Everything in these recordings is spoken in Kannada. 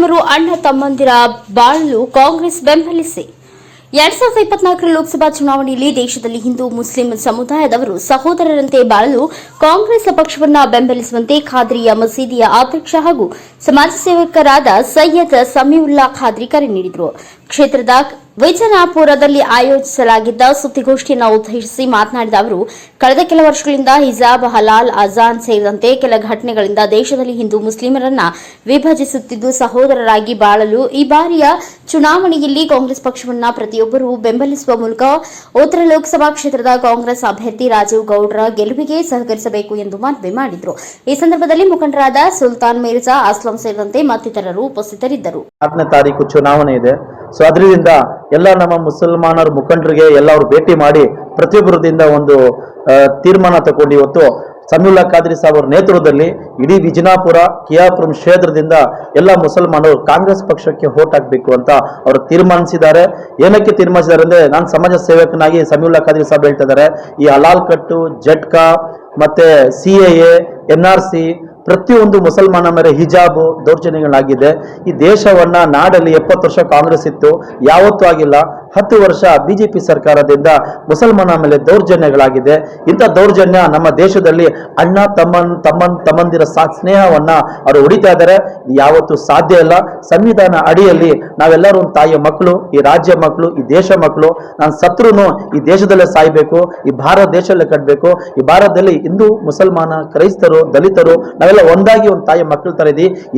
ಮುಸ್ಲಿಮರು ಅಣ್ಣ ತಮ್ಮಂದಿರ ಬಾಳಲು ಕಾಂಗ್ರೆಸ್ ಬೆಂಬಲಿಸಿ. ಎರಡ್ ಸಾವಿರದ ಇಪ್ಪತ್ನಾಲ್ಕರ ಲೋಕಸಭಾ ಚುನಾವಣೆಯಲ್ಲಿ ದೇಶದಲ್ಲಿ ಹಿಂದೂ ಮುಸ್ಲಿಂ ಸಮುದಾಯದವರು ಸಹೋದರರಂತೆ ಬಾಳಲು ಕಾಂಗ್ರೆಸ್ ಪಕ್ಷವನ್ನ ಬೆಂಬಲಿಸುವಂತೆ ಖಾದ್ರಿಯ ಮಸೀದಿಯ ಅಧ್ಯಕ್ಷ ಹಾಗೂ ಸಮಾಜ ಸೇವಕರಾದ ಸೈಯದ್ ಸಮೀವುಲ್ಲಾ ಖಾದ್ರಿ ಕರೆ ನೀಡಿದರು. ಕ್ಷೇತ್ರದ ವಿಜಯಪುರದಲ್ಲಿ ಆಯೋಜಿಸಲಾಗಿದ್ದ ಸುದ್ದಿಗೋಷ್ಠಿಯನ್ನು ಉದ್ದೇಶಿಸಿ ಮಾತನಾಡಿದ ಅವರು, ಕಳೆದ ಕೆಲ ವರ್ಷಗಳಿಂದ ಹಿಜಾಬ್, ಹಲಾಲ್, ಅಜಾನ್ ಸೇರಿದಂತೆ ಕೆಲ ಘಟನೆಗಳಿಂದ ದೇಶದಲ್ಲಿ ಹಿಂದೂ ಮುಸ್ಲಿಮರನ್ನ ವಿಭಜಿಸುತ್ತಿದ್ದು, ಸಹೋದರರಾಗಿ ಬಾಳಲು ಈ ಬಾರಿಯ ಚುನಾವಣೆಯಲ್ಲಿ ಕಾಂಗ್ರೆಸ್ ಪಕ್ಷವನ್ನ ಪ್ರತಿಯೊಬ್ಬರೂ ಬೆಂಬಲಿಸುವ ಮೂಲಕ ಉತ್ತರ ಲೋಕಸಭಾ ಕ್ಷೇತ್ರದ ಕಾಂಗ್ರೆಸ್ ಅಭ್ಯರ್ಥಿ ರಾಜೀವ್ ಗೌಡ್ರ ಗೆಲುವಿಗೆ ಸಹಕರಿಸಬೇಕು ಎಂದು ಮನವಿ ಮಾಡಿದರು. ಈ ಸಂದರ್ಭದಲ್ಲಿ ಮುಖಂಡರಾದ ಸುಲ್ತಾನ್ ಮಿರ್ಜಾ, ಅಸ್ಲಂ ಸೇರಿದಂತೆ ಮತ್ತಿತರರು ಉಪಸ್ಥಿತರಿದ್ದರು. ಚುನಾವಣೆ ಇದೆ. ಸೊ ಅದರಿಂದ ಎಲ್ಲ ನಮ್ಮ ಮುಸಲ್ಮಾನರ ಮುಖಂಡರಿಗೆ ಎಲ್ಲ ಭೇಟಿ ಮಾಡಿ ಪ್ರತಿಯೊಬ್ಬರದಿಂದ ಒಂದು ತೀರ್ಮಾನ ತಗೊಂಡು ಇವತ್ತು ಸಮೀವುಲ್ಲಾ ಖಾದ್ರಿ ಸಾಬ್ ಅವರ ನೇತೃತ್ವದಲ್ಲಿ ಇಡೀ ವಿಜಯಪುರ ಕಿಯಾಪುರಂ ಕ್ಷೇತ್ರದಿಂದ ಎಲ್ಲ ಮುಸಲ್ಮಾನರು ಕಾಂಗ್ರೆಸ್ ಪಕ್ಷಕ್ಕೆ ಓಟ್ ಹಾಕಬೇಕು ಅಂತ ಅವರು ತೀರ್ಮಾನಿಸಿದ್ದಾರೆ. ಏನಕ್ಕೆ ತೀರ್ಮಾನಿಸಿದ್ದಾರೆ ಅಂದರೆ ನಾನು ಸಮಾಜ ಸೇವಕನಾಗಿ ಸಮೀವುಲ್ಲಾ ಖಾದ್ರಿ ಸಾಬ್ ಹೇಳ್ತಿದ್ದಾರೆ ಈ ಹಲಾಲ್ ಕಟ್ಟು ಜಟ್ಕಾ, ಮತ್ತು C A, N R C ಪ್ರತಿಯೊಂದು ಮುಸಲ್ಮಾನ ಮೇಲೆ ಹಿಜಾಬು ದೌರ್ಜನ್ಯಗಳಾಗಿದೆ. ಈ ದೇಶವನ್ನ ನಾಡಲ್ಲಿ ಎಪ್ಪತ್ತು ವರ್ಷ ಕಾಂಗ್ರೆಸ್ ಇತ್ತು. ಯಾವತ್ತೂ ಆಗಿಲ್ಲ. ಹತ್ತು ವರ್ಷ ಬಿಜೆಪಿ ಸರ್ಕಾರದಿಂದ ಮುಸಲ್ಮಾನ ಮೇಲೆ ದೌರ್ಜನ್ಯಗಳಾಗಿದೆ. ಇಂಥ ದೌರ್ಜನ್ಯ ನಮ್ಮ ದೇಶದಲ್ಲಿ ಅಣ್ಣ, ತಮ್ಮನ್ ತಮ್ಮನ್, ತಮ್ಮಂದಿರ ಸ್ನೇಹವನ್ನ ಅವರು ಹೊಡಿತಾ ಇದ್ದಾರೆ. ಇದು ಯಾವತ್ತೂ ಸಾಧ್ಯ ಇಲ್ಲ. ಸಂವಿಧಾನ ಅಡಿಯಲ್ಲಿ ನಾವೆಲ್ಲರೂ ತಾಯಿಯ ಮಕ್ಕಳು, ಈ ರಾಜ್ಯ ಮಕ್ಕಳು, ಈ ದೇಶ ಮಕ್ಕಳು, ನಾನು ಶತ್ರುನು ಈ ದೇಶದಲ್ಲೇ ಸಾಯ್ಬೇಕು, ಈ ಭಾರತ ದೇಶದಲ್ಲೇ ಕಟ್ಟಬೇಕು ಈ ಭಾರತದಲ್ಲಿ ಹಿಂದೂ, ಮುಸಲ್ಮಾನ, ಕ್ರೈಸ್ತರು, ದಲಿತರು, ನಾವೆಲ್ಲ ಒಂದಾಗಿ ಒಂದು ತಾಯಿಯ ಮಕ್ಕಳು ತರ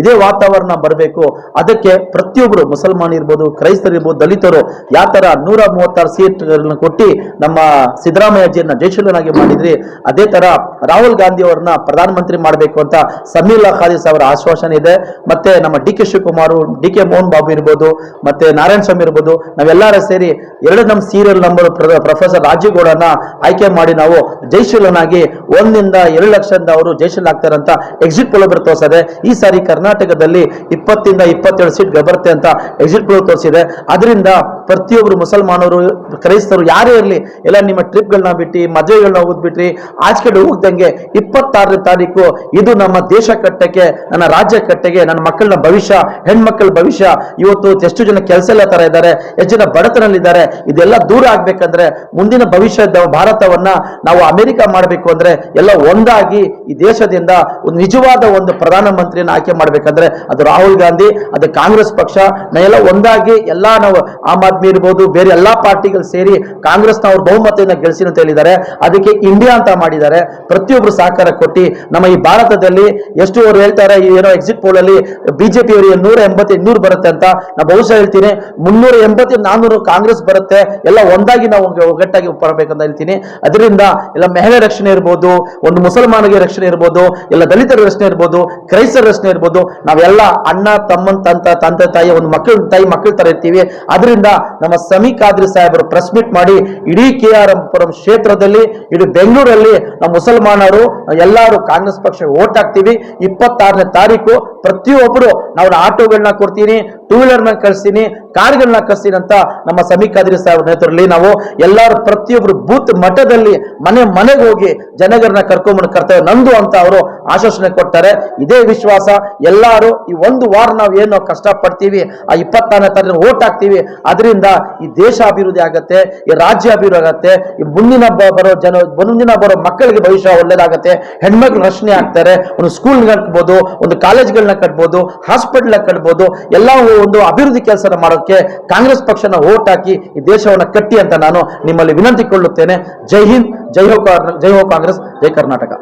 ಇದೇ ವಾತಾವರಣ ಬರಬೇಕು. ಅದಕ್ಕೆ ಪ್ರತಿಯೊಬ್ಬರು ಮುಸಲ್ಮಾನ್ ಇರ್ಬೋದು, ಕ್ರೈಸ್ತರು ಇರ್ಬೋದು, ದಲಿತರು, ಯಾವ ತರ ನೂರ ಮೂವತ್ತಾರು ಸೀಟ್ಗಳನ್ನ ಕೊಟ್ಟು ನಮ್ಮ ಸಿದ್ದರಾಮಯ್ಯಜಿಯನ್ನ ಜಯಶೀಲನಾಗಿ ಮಾಡಿದ್ರಿ. ಅದೇ ತರ ರಾಹುಲ್ ಗಾಂಧಿ ಅವರನ್ನ ಪ್ರಧಾನಮಂತ್ರಿ ಮಾಡಬೇಕು ಅಂತ ಸಮೀರ್ ಖಾಲಿಸ್ ಅವರ ಆಶ್ವಾಸನೆ ಇದೆ. ಮತ್ತೆ ನಮ್ಮ D K Shivakumar, D K Mohan Babu ಇರ್ಬೋದು, ಮತ್ತೆ ನಾರಾಯಣ ಸ್ವಾಮಿ ಇರ್ಬೋದು, ನಾವೆಲ್ಲರೂ ಸೇರಿ ಎರಡು ನಮ್ಮ ಸೀರಿಯಲ್ ನಂಬರ್ ಪ್ರೊಫೆಸರ್ ರಾಜೀವ್ಗೌಡನ ಆಯ್ಕೆ ಮಾಡಿ ನಾವು ಜಯಶೀಲನಾಗಿ ಒಂದಿಂದ ಎರಡು ಲಕ್ಷದಿಂದ ಅವರು ಜಯಶೀಲ ಆಗ್ತಾರೆ ಅಂತ ಎಕ್ಸಿಟ್ ಪೋಲ್ ತೋರಿಸಿದೆ, ಈ ಸಾರಿ ಕರ್ನಾಟಕದಲ್ಲಿ ಇಪ್ಪತ್ತಿಂದ ಇಪ್ಪತ್ತೇಳು ಸೀಟ್ ಬರುತ್ತೆ ಅಂತ ಎಕ್ಸಿಟ್ ಪೋಲ್ ತೋರಿಸಿದೆ. ಅದರಿಂದ ಪ್ರತಿಯೊಬ್ಬರು ಮುಸಲ್ಮಾನರು, ಕ್ರೈಸ್ತರು ಯಾರೇ ಇರಲಿ, ಎಲ್ಲ ನಿಮ್ಮ ಟ್ರಿಪ್ಗಳನ್ನ ಬಿಟ್ಟು ಮದುವೆಗಳನ್ನ ಹೋಗ್ಬಿಟ್ರಿ ಆಚೆ ಕಡೆ ಹೋಗ್ದಂಗೆ ಇಪ್ಪತ್ತಾರನೇ ತಾರೀಕು, ಇದು ನಮ್ಮ ದೇಶ ಕಟ್ಟಕ್ಕೆ, ನನ್ನ ರಾಜ್ಯ ಕಟ್ಟೆಗೆ ನನ್ನ ಮಕ್ಕಳ ಭವಿಷ್ಯ, ಹೆಣ್ಮಕ್ಳ ಭವಿಷ್ಯ. ಇವತ್ತು ಎಷ್ಟು ಜನ ಕೆಲಸ ಎಲ್ಲ ತರ ಇದ್ದಾರೆ, ಎಷ್ಟು ಜನ ಬಡತನಲ್ಲಿದ್ದಾರೆ, ಇದೆಲ್ಲ ದೂರ ಆಗ್ಬೇಕಂದ್ರೆ, ಮುಂದಿನ ಭವಿಷ್ಯದ ಭಾರತವನ್ನ ನಾವು ಅಮೆರಿಕ ಮಾಡಬೇಕು ಅಂದ್ರೆ, ಎಲ್ಲ ಒಂದಾಗಿ ಈ ದೇಶದಿಂದ ಒಂದು ನಿಜವಾದ ಒಂದು ಪ್ರಧಾನಮಂತ್ರಿಯನ್ನು ಆಯ್ಕೆ ಮಾಡ್ಬೇಕಂದ್ರೆ, ಅದು ರಾಹುಲ್ ಗಾಂಧಿ, ಅದು ಕಾಂಗ್ರೆಸ್ ಪಕ್ಷ ನಾವೆಲ್ಲ ಒಂದಾಗಿ ಎಲ್ಲಾ ನಾವು ಆಮ್ ಆದ್ಮಿ ಇರ್ಬೋದು ಬೇರೆ ಎಲ್ಲಾ ಪಾರ್ಟಿಗಳು ಸೇರಿ ಕಾಂಗ್ರೆಸ್ನ ಅವರು ಬಹುಮತದಿಂದ ಗೆಲ್ಸಿ ಅಂತ ಹೇಳಿದ್ದಾರೆ. ಅದಕ್ಕೆ ಇಂಡಿಯಾ ಅಂತ ಮಾಡಿದ್ದಾರೆ. ಪ್ರತಿಯೊಬ್ಬರು ಸಹಕಾರ ಕೊಟ್ಟು ನಮ್ಮ ಈ ಭಾರತದಲ್ಲಿ ಎಷ್ಟು ಅವರು ಹೇಳ್ತಾರೆ ಏನೋ ಎಕ್ಸಿಟ್ ಪೋಲ್ ಅಲ್ಲಿ ಬಿಜೆಪಿ ಅವರಿಗೆ ನೂರ ಎಂಬತ್ತು ಇನ್ನೂರು ಬರುತ್ತೆ ಅಂತ ನಾ ಬಹುಶಃ ಹೇಳ್ತೀನಿ. ಮುನ್ನೂರ ಎಂಬತ್ತು ನಾನ್ನೂರು ಕಾಂಗ್ರೆಸ್ ಬರುತ್ತೆ. ಎಲ್ಲ ಒಂದಾಗಿ ನಾವು ಒಗ್ಗಟ್ಟಾಗಿ ಬರಬೇಕಂತ ಹೇಳ್ತೀನಿ. ಅದರಿಂದ ಎಲ್ಲ ಮಹಿಳೆ ರಕ್ಷಣೆ ಇರ್ಬೋದು, ಒಂದು ಮುಸಲ್ಮಾನಿಗೆ ರಕ್ಷಣೆ ಇರ್ಬೋದು, ಎಲ್ಲ ದಲಿತರ ರಕ್ಷಣೆ ಇರ್ಬೋದು, ಕ್ರೈಸ್ತರ ರಕ್ಷಣೆ ಇರ್ಬೋದು, ನಾವೆಲ್ಲ ಅಣ್ಣ, ತಮ್ಮನ್, ತಂತ, ತಂದೆ, ತಾಯಿ, ಒಂದು ಮಕ್ಕಳ ತಾಯಿ ಮಕ್ಕಳ ತರ ಇರ್ತೀವಿ. ಅದರಿಂದ ನಮ್ಮ ಸಮಿ ಖಾದ್ರಿ ಸಾಹೇಬರು ಪ್ರೆಸ್ ಮೀಟ್ ಮಾಡಿ ಇಡೀ ಕೆ ಆರ್ ಪುರಂ ಕ್ಷೇತ್ರದಲ್ಲಿ, ಇಡೀ ಬೆಂಗಳೂರಲ್ಲಿ ನಮ್ಮ ಮುಸಲ್ಮಾನರು, ಎಲ್ಲರೂ ಕಾಂಗ್ರೆಸ್ ಪಕ್ಷ ಓಟ್ ಹಾಕ್ತೀವಿ. ಇಪ್ಪತ್ತಾರನೇ ತಾರೀಕು ಪ್ರತಿಯೊಬ್ಬರು ನಾವು ಆಟೋಗಳನ್ನ ಕೊಡ್ತೀನಿ ಟೂ ವೀಲರ್ನ ಕಳಿಸ್ತೀನಿ, ಕಾರ್ಗಳನ್ನ ಕಳಿಸ್ತೀನಿ ಅಂತ ನಮ್ಮ ಸಮೀಕಾದ್ರಿ ಸಾಹೇಬ್ ನೇತೃತ್ವದಲ್ಲಿ ನಾವು ಎಲ್ಲರೂ ಪ್ರತಿಯೊಬ್ಬರು ಬೂತ್ ಮಠದಲ್ಲಿ ಮನೆ ಮನೆಗೆ ಹೋಗಿ ಜನಗಳನ್ನ ಕರ್ಕೊಂಡ್ಬಂದು ಕರ್ತವ್ಯ ನಂದು ಅಂತ ಅವರು ಆಶ್ವಾಸನೆ ಕೊಡ್ತಾರೆ. ಇದೇ ವಿಶ್ವಾಸ. ಎಲ್ಲರೂ ಈ ಒಂದು ವಾರ ನಾವು ಏನು ಕಷ್ಟ ಪಡ್ತೀವಿ ಆ ಇಪ್ಪತ್ತಾರನೇ ತಾರೀಕು ಓಟ್ ಹಾಕ್ತೀವಿ, ಅದರಿಂದ ಈ ದೇಶ ಅಭಿವೃದ್ಧಿ ಆಗತ್ತೆ, ಈ ರಾಜ್ಯ ಅಭಿವೃದ್ಧಿ ಆಗತ್ತೆ, ಈ ಮುಂದಿನ ಬರೋ ಜನ, ಮುಂದಿನ ಬರೋ ಮಕ್ಕಳಿಗೆ ಭವಿಷ್ಯ ಒಳ್ಳೇದಾಗತ್ತೆ, ಹೆಣ್ಮಕ್ಳು ರಕ್ಷಣೆ ಆಗ್ತಾರೆ, ಒಂದು ಸ್ಕೂಲ್ ಕಟ್ಬೋದು ಒಂದು ಕಾಲೇಜ್ಗಳನ್ನ ಕಟ್ಬೋದು ಹಾಸ್ಪಿಟಲ್ ಕಟ್ಬೋದು ಎಲ್ಲ ಒಂದು ಅಭಿವೃದ್ಧಿ ಕೆಲಸ ಮಾಡೋಕ್ಕೆ ಕಾಂಗ್ರೆಸ್ ಪಕ್ಷನ ಓಟ್ ಹಾಕಿ ಈ ದೇಶವನ್ನ ಕಟ್ಟಿ ಅಂತ ನಾನು ನಿಮ್ಮಲ್ಲಿ ವಿನಂತಿಕೊಳ್ಳುತ್ತೇನೆ ಜೈ ಹಿಂದ್ ಜೈ ಹೋ ಕಾರ್- ಜೈ ಹೋ ಕಾಂಗ್ರೆಸ್ ಜೈ ಕರ್ನಾಟಕ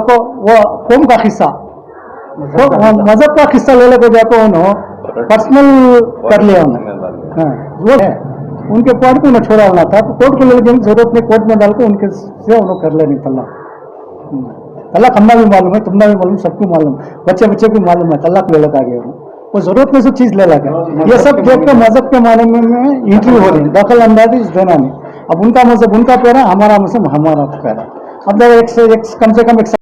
को वो कौम का हिस्सा तो वो मजहब का हिस्सा लेने को जाकर उन्होंने पर्सनल कर लिया उन्होंने हाँ, वो है उनके कोर्ट को उन्हें छोड़ा होना था तो कोर्ट को लेने की जरूरत नहीं कोर्ट में डाल के उनके से उन्होंने कर लेनी तल्ला तल्ला खम्बा भी मालूम है तुम्बा भी मालूम सबको मालूम बच्चे बच्चे को मालूम है अल्लाह को लगा गया वो ज़रूरत में सब चीज़ ले लगा ये सब देख के मज़हब के माने में, इंट्री हो रही है दखल अंदाजी देना नहीं अब उनका मज़हब उनका पैरा हमारा मज़हब हमारा पैरा अब एक से एक कम से कम एक